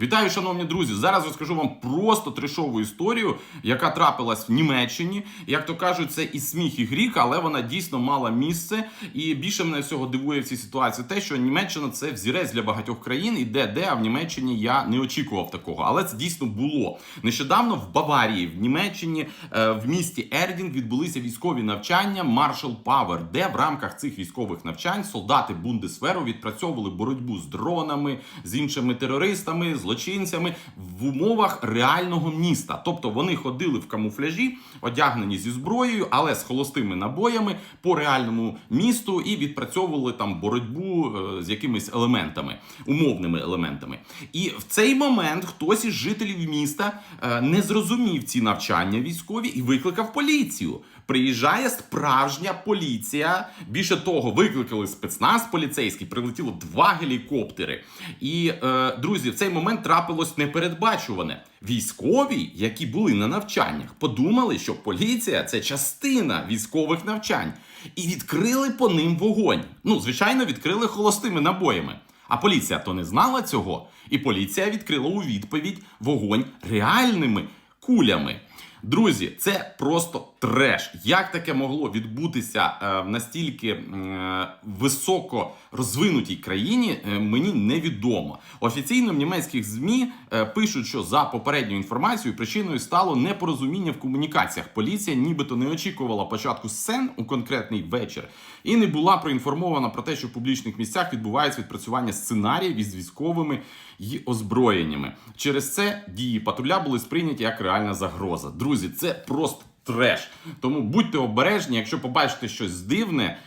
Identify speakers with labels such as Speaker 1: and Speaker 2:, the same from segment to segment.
Speaker 1: Вітаю, шановні друзі! Зараз розкажу вам просто трешову історію, яка трапилась в Німеччині. Як то кажуть, це і сміх, і гріх, але вона дійсно мала місце. І більше мене всього дивує в цій ситуації те, що Німеччина це взірець для багатьох країн, і де де, а в Німеччині я не очікував такого. Але це дійсно було нещодавно в Баварії, в Німеччині, е, в місті Ердінг відбулися військові навчання Marshall Power, де в рамках цих військових навчань солдати Бундесверу відпрацьовували боротьбу з дронами, з іншими терористами, злочинцями в умовах реального міста. Тобто вони ходили в камуфляжі, одягнені зі зброєю, але з холостими набоями по реальному місту і відпрацьовували там боротьбу е, з якимись елементами, умовними елементами. І в цей момент хтось із жителів міста е, не зрозумів ці навчання військові і викликав поліцію. Приїжджає справжня поліція. Більше того, викликали спецназ поліцейський, прилетіло два гелікоптери. І е, друзі, в цей момент трапилось непередбачуване. Військові, які були на навчаннях, подумали, що поліція це частина військових навчань, і відкрили по ним вогонь. Ну, звичайно, відкрили холостими набоями. А поліція то не знала цього, і поліція відкрила у відповідь вогонь реальними кулями. Друзі, це просто треш. Як таке могло відбутися е, в настільки е, високо розвинутій країні, е, мені невідомо. Офіційно в німецьких змі пишуть, що за попередньою інформацією причиною стало непорозуміння в комунікаціях. Поліція нібито не очікувала початку сцен у конкретний вечір і не була проінформована про те, що в публічних місцях відбувається відпрацювання сценаріїв із військовими і озброєннями. Через це дії патруля були сприйняті як реальна загроза. Друзі, це просто треш. Тому будьте обережні, якщо побачите щось дивне,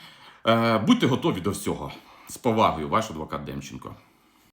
Speaker 1: е, будьте готові до всього. З повагою, ваш адвокат Демченко.